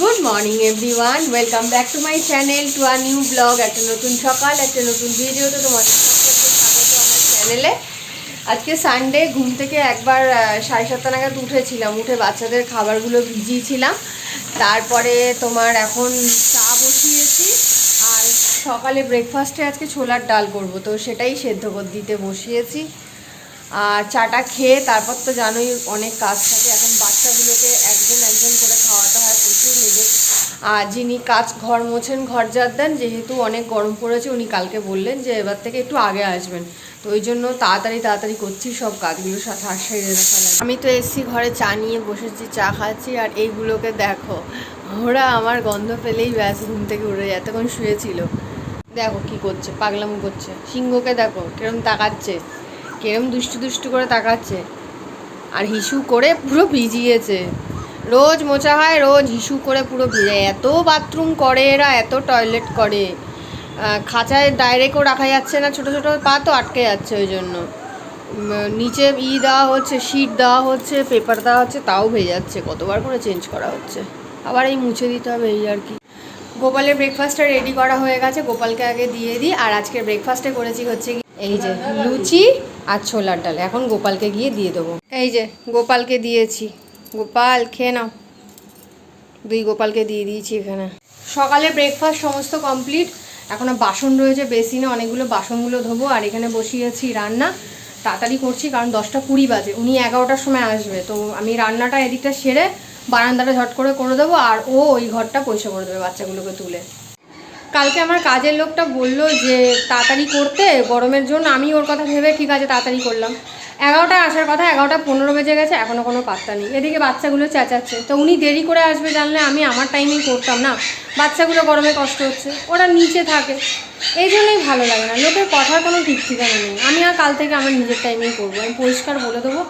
Good morning everyone welcome back to my channel to a new blog একটা নতুন সকাল একটা নতুন ভিডিওতে তোমাদের সকলকে স্বাগত আমার চ্যানেলে আজকে সানডে ঘুম থেকে একবার সাড়ে সাতটা নাগাদ উঠেছিলাম। উঠে বাচ্চাদের খাবারগুলো ভিজিয়েছিলাম। তারপরে তোমার এখন চা বসিয়েছি। আর সকালে ব্রেকফাস্টে আজকে ছোলার ডাল করব। তো সেটাই সেদ্ধ দিতে বসিয়েছি। আর চাটা খেয়ে তারপর তো জানোই অনেক কাজ থাকে। এখন বাচ্চাগুলোকে একজন একজন করে খাওয়াতে হয় প্রচুর নিজে আর যিনি কাজ, ঘর মোছেন, ঘর জার দেন, যেহেতু অনেক গরম পড়েছে, উনি কালকে বললেন যে এবার থেকে একটু আগে আসবেন। তো ওই জন্য তাড়াতাড়ি তাড়াতাড়ি করছি সব কাজগুলো সাথে আমি তো এসছি ঘরে চা নিয়ে বসেছি, চা খাচ্ছি, আর এইগুলোকে দেখো, ওরা আমার গন্ধ পেলেই ব্যাস ঘুম থেকে উড়ে যায়, এতক্ষণ শুয়েছিল। দেখো কি করছে, পাগলামো করছে। সিংহকে দেখো কিরম তাকাচ্ছে, কিরম দুষ্টু দুষ্টু করে তাকাচ্ছে। আর হিসু করে পুরো ভিজিয়েছে। রোজ মোছা হয় রোজ হিসু করে পুরো ভিজে এত বাথরুম করে এরা, এত টয়লেট করে। খাঁচায় ডাইরেক্টও রাখা যাচ্ছে না, ছোট ছোট পা তো আটকে যাচ্ছে ওই জন্য। নিচে ই দেওয়া হচ্ছে শিট দেওয়া হচ্ছে পেপার দেওয়া হচ্ছে, তাও ভেজাচ্ছে। কতবার করে চেঞ্জ করা হচ্ছে। আবার এই মুছে দিতে হবে এই আর কি। গোপালের ব্রেকফাস্টটা রেডি করা হয়ে গেছে, গোপালকে আগে দিয়ে দিই। আর আজকে ব্রেকফাস্টে করেছি হচ্ছে এই যে লুচি আর ছোলার ডাল। এখন গোপালকে গিয়ে দিয়ে দেবো। এই যে, গোপালকে দিয়েছি। গোপাল, খেয়ে নাও। দুই গোপালকে দিয়ে দিয়েছি এখানে। সকালে ব্রেকফাস্ট সমস্ত কমপ্লিট এখনও বাসন রয়েছে বেসিনে অনেকগুলো বাসনগুলো ধোবো, আর এখানে বসিয়েছি রান্না। তাড়াতাড়ি করছি, কারণ দশটা কুড়ি বাজে। উনি এগারোটার সময় আসবে, তো আমি রান্নাটা এদিকটা সেরে বারান্দাটা ঝট করে করে দেবো, আর ও ওই ঘরটা পয়সা করে দেবে বাচ্চাগুলোকে তুলে। কালকে আমার কাজের লোকটা বলল যে, তাড়াতাড়ি করতে, গরমের জন্য। আমি ওর কথা ভেবে ঠিক আছে, তাড়াতাড়ি করলাম। এগারোটায় আসার কথা, এগারোটা পনেরো বেজে গেছে এখনও কোনো পাত্তা নেই। এদিকে বাচ্চাগুলো চেঁচাচ্ছে। তো উনি দেরি করে আসবে জানলে আমি আমার টাইমেই করতাম না। বাচ্চাগুলো গরমে কষ্ট হচ্ছে। ওরা নিচে থাকে। এই জন্যই ভালো লাগে না। লোকের কথার কোনো ঠিক ঠিকানা নেই। আমি আর কাল থেকে আমার নিজের টাইমেই করব। আমি পরিষ্কার বলে দেবো,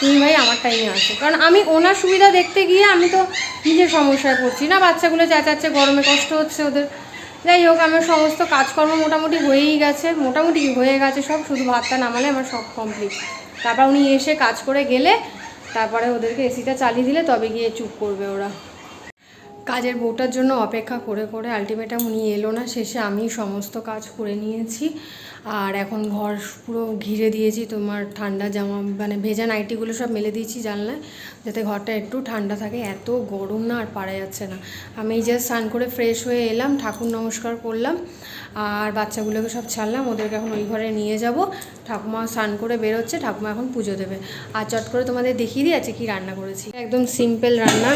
তুমি ভাই আমার টাইমে আসো। কারণ আমি ওনার সুবিধা দেখতে গিয়ে আমি তো নিজের সমস্যায় পড়ছি না। বাচ্চাগুলো চেঁচাচ্ছে, গরমে কষ্ট হচ্ছে ওদের। যাই হোক, আমার সমস্ত কাজকর্ম মোটামুটি হয়েই গেছে। মোটামুটি হয়ে গেছে সব। শুধু ভাতটা নামালে আমার সব কমপ্লিট তারপর উনি এসে কাজ করে গেলে তারপরে ওদেরকে এসিটা চালিয়ে দিলে তবে গিয়ে চুপ করবে ওরা। কাজের বউটার জন্য অপেক্ষা করে করে আলটিমেটাম উনি এলো না। শেষে আমি সমস্ত কাজ করে নিয়েছি। আর এখন ঘর পুরো ঘিরে দিয়েছি। তোমার ঠান্ডা জামা মানে ভেজা নাইটিগুলো সব মেলে দিয়েছি জানলায়, যাতে ঘরটা একটু ঠান্ডা থাকে। এত গরম না, আর পারা যাচ্ছে না। আমি জাস্ট স্নান করে ফ্রেশ হয়ে এলাম, ঠাকুর নমস্কার করলাম, আর বাচ্চাগুলোকে সব ছাড়লাম। ওদেরকে এখন ওই ঘরে নিয়ে যাব। ঠাকুমা স্নান করে বেরোচ্ছে, ঠাকুমা এখন পুজো দেবে। আর চট করে তোমাদের দেখিয়ে দিয়ে আছে কি রান্না করেছি। একদম সিম্পল রান্না,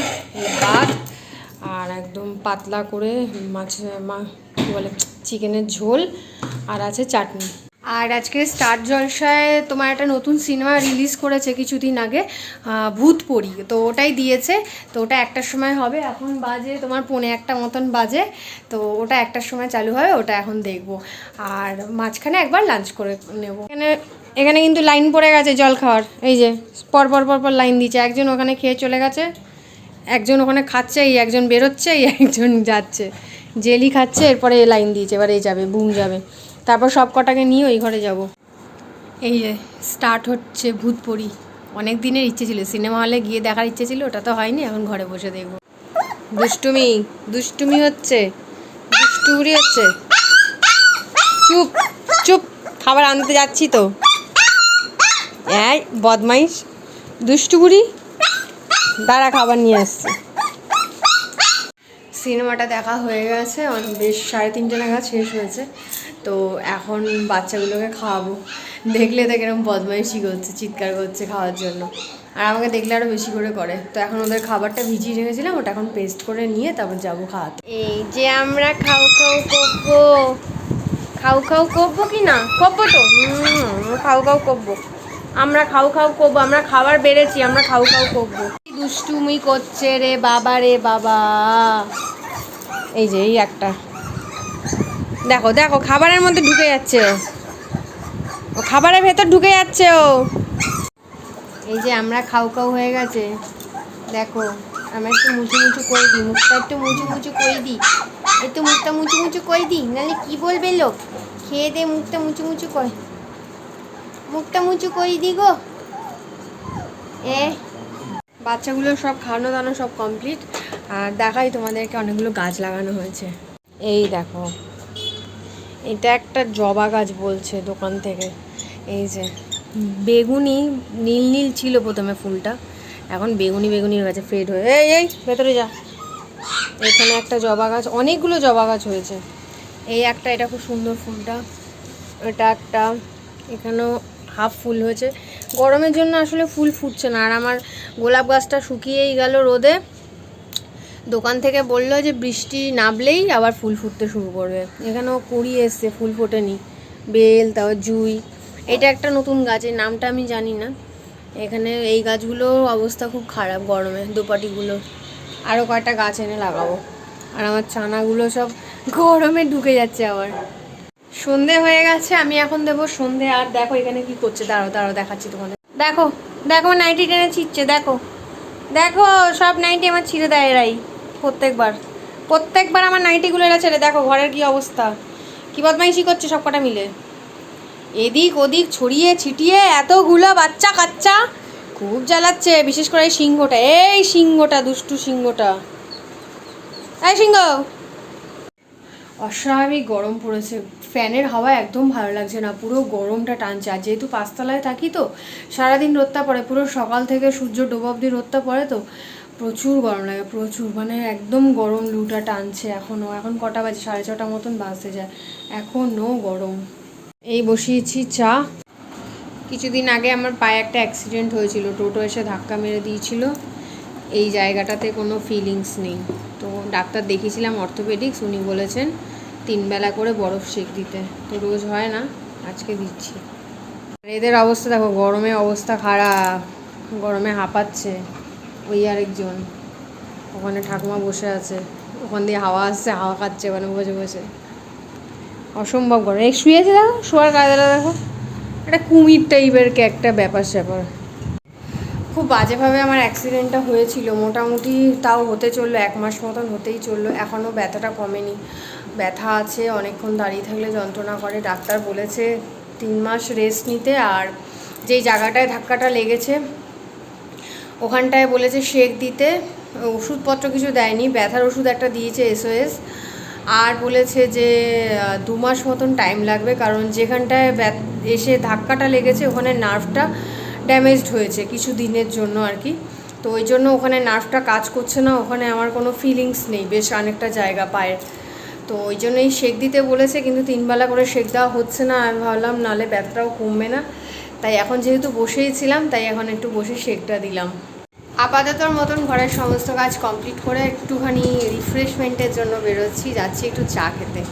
ভাত আর একদম পাতলা করে মাছ মা, কী বলে, চিকেনের ঝোল আর আছে চাটনি। আর আজকে স্টার জলসায় তোমার একটা নতুন সিনেমা রিলিজ করেছে কিছুদিন আগে ভূতপরি তো ওটাই দিয়েছে। তো ওটা একটার সময় হবে। এখন বাজে তোমার পৌনে একটা মতন বাজে। তো ওটা একটার সময় চালু হবে, ওটা এখন দেখব। আর মাঝখানে একবার লাঞ্চ করে নেব। এখানে এখানে কিন্তু লাইন পড়ে গেছে জল খাওয়ার। এই যে, পর পর পর পর লাইন দিচ্ছে। একজন ওখানে খেয়ে চলে গেছে। একজন ওখানে খাচ্ছে, এই একজন বেরোচ্ছে, এই একজন যাচ্ছে। জেলি খাচ্ছে, এরপরে এ লাইন দিয়েছে, এবার এই যাবে বুম যাবে। তারপর সব কটাকে নিয়ে ওই ঘরে যাব। এই যে স্টার্ট হচ্ছে ভূতপরি অনেক দিনের ইচ্ছে ছিল সিনেমা হলে গিয়ে দেখার ইচ্ছে ছিল, ওটা তো হয়নি, এখন ঘরে বসে দেখব। দুষ্টুমি দুষ্টুমি হচ্ছে দুষ্টুরি হচ্ছে। চুপ চুপ, খাবার আনতে যাচ্ছি তো। এই, বদমাইশ। দুষ্টু বুড়ি দাঁড়া খাবার নিয়ে আসছে। সিনেমাটা দেখা হয়ে গেছে বেশ সাড়ে তিনটে নাগাদ শেষ হয়েছে। তো এখন বাচ্চাগুলোকে খাওয়াবো। দেখলে তো কীরকম বদমাইশি করছে চিৎকার করছে খাওয়ার জন্য। আর আমাকে দেখলে আরও বেশি করে করে। তো এখন ওদের খাবারটা ভিজিয়ে রেখেছিলাম ওটা এখন পেস্ট করে নিয়ে তারপর যাব খাওয়াতে। এই যে আমরা খাও খাও করব। খাও খাও করব কি না? করব তো? হুম, খাও খাও করব। আমরা খাও খাও করব আমরা খাবার বেড়েছি আমরা খাও খাও করব। দুষ্টুমি করছে রে বাবা রে বাবা। এই যে, এই একটা। দেখো দেখো, খাবারের মধ্যে ঢুকে যাচ্ছে ও। খাবারের ভেতর ঢুকে যাচ্ছে ও। এই যে, আমরা খাও খাও হয়ে গেছে। দেখো, আমরা একটু মুচু মুচু করে দিই, মুখটা একটু মুচু মুচু করে দিই। একটু মুখটা মুচু মুচু করে দিই, নাহলে কী বলবে লোক? খেয়ে দে মুখটা মুচু মুচু করে। মুখটা মুচু করে দি গো। এ বাচ্চাগুলো সব খাওয়ানো দাওয়ানো সব কমপ্লিট আর দেখাই তোমাদেরকে অনেকগুলো গাছ লাগানো হয়েছে। এই দেখো। এটা একটা জবা গাছ বলছে দোকান থেকে। এই যে, বেগুনি, নীল নীল ছিল প্রথমে ফুলটা। এখন বেগুনি বেগুনি গেছে ফেড হয়ে এই এই, ভেতরে যা। এখানে একটা জবা গাছ, অনেকগুলো জবা গাছ হয়েছে। এই একটা, এটা খুব সুন্দর ফুলটা। এটা একটা, এখানেও হাফ ফুল হয়েছে। গরমের জন্য আসলে ফুল ফুটছে না। আর আমার গোলাপ গাছটা শুকিয়েই গেল রোদে। দোকান থেকে বলল যে বৃষ্টি নামলেই আবার ফুল ফুটতে শুরু করবে। এখানেও কুড়ি এসছে, ফুল ফোটেনি। বেল, তারপর জুই। এটা একটা নতুন গাছ গাছের নামটা আমি জানি না। এখানে এই গাছগুলোর অবস্থা খুব খারাপ গরমে, দোপাটিগুলো। আরও কয়েকটা গাছ এনে লাগাবো। আর আমার চানাগুলো সব গরমে ঢুকে যাচ্ছে আবার। সন্ধে হয়ে গেছে, আমি এখন দেবো সন্ধে। আর দেখো এখানে কি করছে, দাঁড়াও দাঁড়াও, দেখাচ্ছি তোমাদের। দেখো দেখো নাইটি টেনে ছিটছে, দেখো। দেখো, সব নাইটি আমার ছিঁড়ে দেয় এরাই, প্রত্যেকবার। প্রত্যেকবার আমার নাইটিগুলো এরা ছেড়ে, দেখো ঘরের কি অবস্থা। কি বদমাইশি করছে সব কটা মিলে। এদিক ওদিক ছড়িয়ে ছিটিয়ে এতগুলো বাচ্চা কাচ্চা খুব জ্বালাচ্ছে, বিশেষ করে এই সিংহটা। এই সিংহটা, দুষ্টু সিংহটা। এই সিংহ! অস্বাভাবিক গরম পড়েছে। ফ্যানের হাওয়া একদম ভালো লাগছে না। পুরো গরমটা টানছে। আর যেহেতু পাঁচতলায় থাকি তো, সারাদিন রোদটা পড়ে। পুরো সকাল থেকে সূর্য ডোব অব্দি রোদটা পড়ে তো, প্রচুর গরম লাগে, প্রচুর। মানে একদম গরম লুটা টানছে এখনও এখন কটা বাজে? সাড়ে ছটা মতন বাজতে যায়। এখনও গরম। এই বসিয়েছি চা। কিছুদিন আগে আমার পায়ে একটা অ্যাক্সিডেন্ট হয়েছিল। টোটো এসে ধাক্কা মেরে দিয়েছিল। এই জায়গাটাতে কোনো ফিলিংস নেই। তো ডাক্তার দেখিয়েছিলাম অর্থোপেডিক্স উনি বলেছেন তিন বেলা করে বরফ সেক দিতে। তো রোজ হয় না, আজকে দিচ্ছি। এদের অবস্থা দেখো, গরমে অবস্থা খারাপ, গরমে হাঁপাচ্ছে। ওই আরেকজন, ওখানে ঠাকুমা বসে আছে। ওখান দিয়ে হাওয়া আসছে, হাওয়া খাচ্ছে ওখানে বসে বসে। অসম্ভব গরম। এই শুয়েছে দেখো, শোয়ার কায়দাটা দেখো। একটা কুমির টাইপের কে একটা ব্যাপার স্যাপার খুব বাজেভাবে আমার অ্যাক্সিডেন্টটা হয়েছিল। মোটামুটি তাও হতে চলল, এক মাস মতন হতেই চলল। এখনও ব্যথাটা কমেনি। ব্যথা আছে, অনেকক্ষণ দাঁড়িয়ে থাকলে যন্ত্রণা করে। ডাক্তার বলেছে তিন মাস রেস্ট নিতে আর যেই জায়গাটায় ধাক্কাটা লেগেছে, ওখানটায় বলেছে শেক দিতে। ওষুধপত্র কিছু দেয়নি, ব্যথার ওষুধ একটা দিয়েছে এসওএস আর বলেছে যে দু মাস মতন টাইম লাগবে, কারণ যেখানটায় এসে ধাক্কাটা লেগেছে, ওখানে নার্ভটা ড্যামেজড হয়েছে কিছু দিনের জন্য আর কি। তো ওই জন্য ওখানে নার্ভটা কাজ করছে না, ওখানে আমার কোনো ফিলিংস নেই, বেশ অনেকটা জায়গা পায়ের। তো ওই জন্যই শেক দিতে বলেছে, কিন্তু তিনবেলা করে শেক দেওয়া হচ্ছে না, আমি ভাবলাম নালে ব্যথাটাও কমবে না। তাই এখন যেহেতু বসেই ছিলাম, তাই এখন একটু বসে শেকটা দিলাম। আপাততর মতন ঘরের সমস্ত কাজ কমপ্লিট করে একটুখানি রিফ্রেশমেন্টের জন্য বেরোচ্ছি, যাচ্ছি একটু চা খেতে।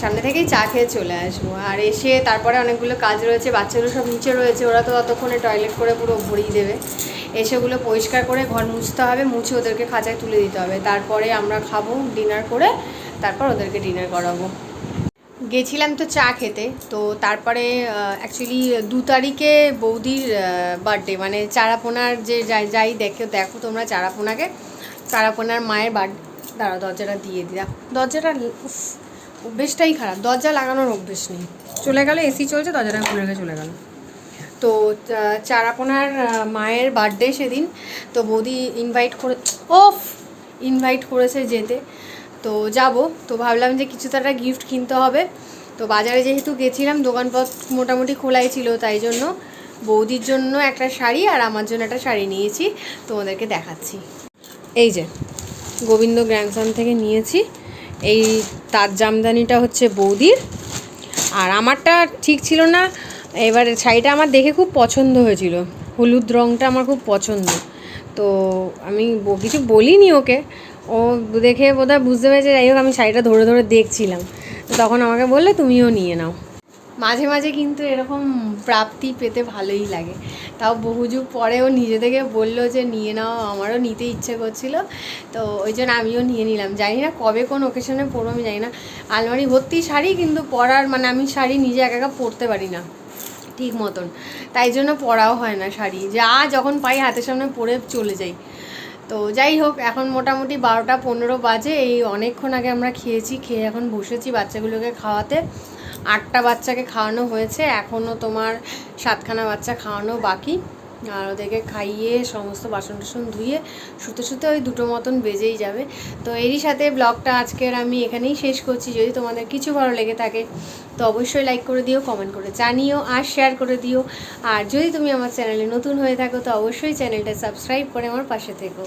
সামনে থেকেই চা খেয়ে চলে আসব। আর এসে তারপরে অনেকগুলো কাজ রয়েছে বাচ্চাগুলো সব নিচে রয়েছে ওরা তো ততক্ষণে টয়লেট করে পুরো ভরিয়ে দেবে। এসে ওগুলো পরিষ্কার করে ঘর মুছতে হবে মুছে ওদেরকে খাঁচায় তুলে দিতে হবে। তারপরে আমরা খাব ডিনার করে তারপর ওদেরকে ডিনার করাবো। গেছিলাম তো চা খেতে তো তারপরে অ্যাকচুয়ালি দু তারিখে বৌদির বার্থডে মানে চারাপোনার যে যাই যাই দেখো দেখো তোমরা চারাপোনাকে। চারাপোনার মায়ের বার্থ দাঁড়া দরজাটা দিয়ে দেখো, দরজাটা অভ্যেসটাই খারাপ। দরজা লাগানোর অভ্যেস নেই। চলে গেল, এসি চলছে, দরজাটা খুলে রেখে চলে গেল। তো চারাপোনার মায়ের বার্থডে সেদিন। তো বৌদি ইনভাইট করে, ওফ! ইনভাইট করেছে যেতে। তো যাব। তো ভাবলাম যে কিছু তো একটা গিফট কিনতে হবে। তো বাজারে যেহেতু গেছিলাম দোকানপথ মোটামুটি খোলাই ছিল, তাই জন্য বৌদির জন্য একটা শাড়ি আর আমার জন্য একটা শাড়ি নিয়েছি। তোমাদেরকে দেখাচ্ছি। এই যে, গোবিন্দ গ্র্যান্ডসন থেকে নিয়েছি। এই তার জামদানিটা হচ্ছে বৌদির। আর আমারটা ঠিক ছিল না, এবার শাড়িটা আমার দেখে খুব পছন্দ হয়েছিল। হলুদ রঙটা আমার খুব পছন্দ। তো আমি কিছু বলিনি ওকে। ও দেখে বোধহয় বুঝতে পেরেছে, যাই হোক আমি শাড়িটা ধরে ধরে দেখছিলাম। তখন আমাকে বললে তুমিও নিয়ে নাও। মাঝে মাঝে কিন্তু এরকম প্রাপ্তি পেতে ভালোই লাগে। তাও বহু যুগ পরেও নিজে থেকে বলল যে, নিয়ে নাও, আমারও নিতে ইচ্ছে করছিল। তো ওই জন্য আমিও নিয়ে নিলাম। জানি না কবে, কোন ওকেশনে পরবো, আমি জানি না। আলমারি ভর্তি শাড়ি কিন্তু পরার মানে আমি শাড়ি নিজে একা একা পরতে পারি না, ঠিক মতন। তাই জন্য পরাও হয় না শাড়ি। যা যখন পাই হাতের সামনে পরে চলে যাই। তো যাই হোক, এখন মোটামুটি বারোটা পনেরো বাজে। এই অনেকক্ষণ আগে আমরা খেয়েছি, খেয়ে এখন বসেছি বাচ্চাগুলোকে খাওয়াতে। আটটা বাচ্চাকে খাওয়ানো হয়েছে এখনও তোমার সাতখানা বাচ্চা খাওয়ানো বাকি। আর ওদেরকে খাইয়ে সমস্ত বাসন টাসন ধুয়ে শুতে শুতে ওই দুটো মতন বেজেই যাবে। তো এরই সাথে ব্লগটা আজকের আমি এখানেই শেষ করছি। যদি তোমাদের কিছু ভালো লেগে থাকে, তো অবশ্যই লাইক করে দিও কমেন্ট করে জানিও আর শেয়ার করে দিও। আর যদি তুমি আমার চ্যানেলে নতুন হয়ে থাকো, তো অবশ্যই চ্যানেলটা সাবস্ক্রাইব করে আমার পাশে থেকো।